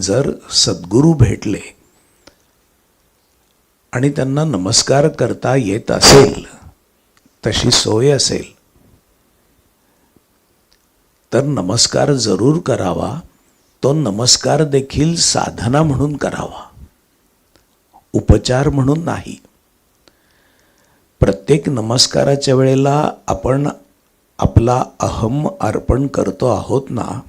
जर सद्गुरू भेटले आणि त्यांना नमस्कार करता येत असेल तशी सोय असेल तर नमस्कार जरूर करावा. तो नमस्कार देखील साधना म्हणून करावा. उपचार म्हणून नाही. प्रत्येक नमस्काराच्या वेळेला आपण आपला अहम अर्पण करतो आहोत ना?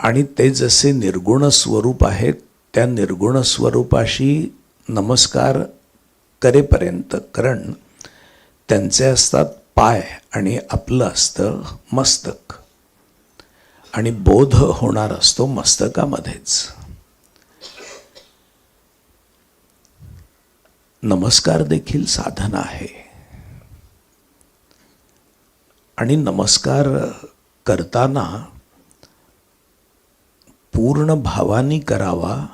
आणि ते जसे निर्गुण स्वरूप आहेत त्या निर्गुण स्वरूपाशी नमस्कार करेपर्यंत कारण त्यांचे असतात पाय आणि आपलं असतं मस्तक. आणि बोध होणार असतो मस्तकामध्येच. नमस्कार देखील साधन आहे. आणि नमस्कार करताना पूर्ण भावानी करावा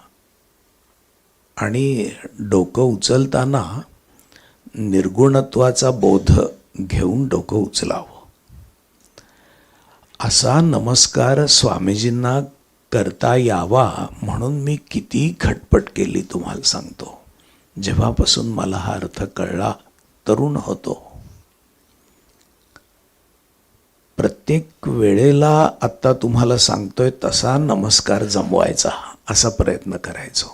आणि डोकं उचलताना निर्गुणत्वाचा बोध घेऊन डोकं उचलावं. असा नमस्कार स्वामीजींना करता यावा म्हणून मी किती खटपट केली तुम्हाला सांगतो. जेव्हापासून मला हा अर्थ कळला तरुण होतो. प्रत्येक वेळेला आत्ता तुम्हाला सांगतोय तसा नमस्कार जमवायचा असा प्रयत्न करायचो.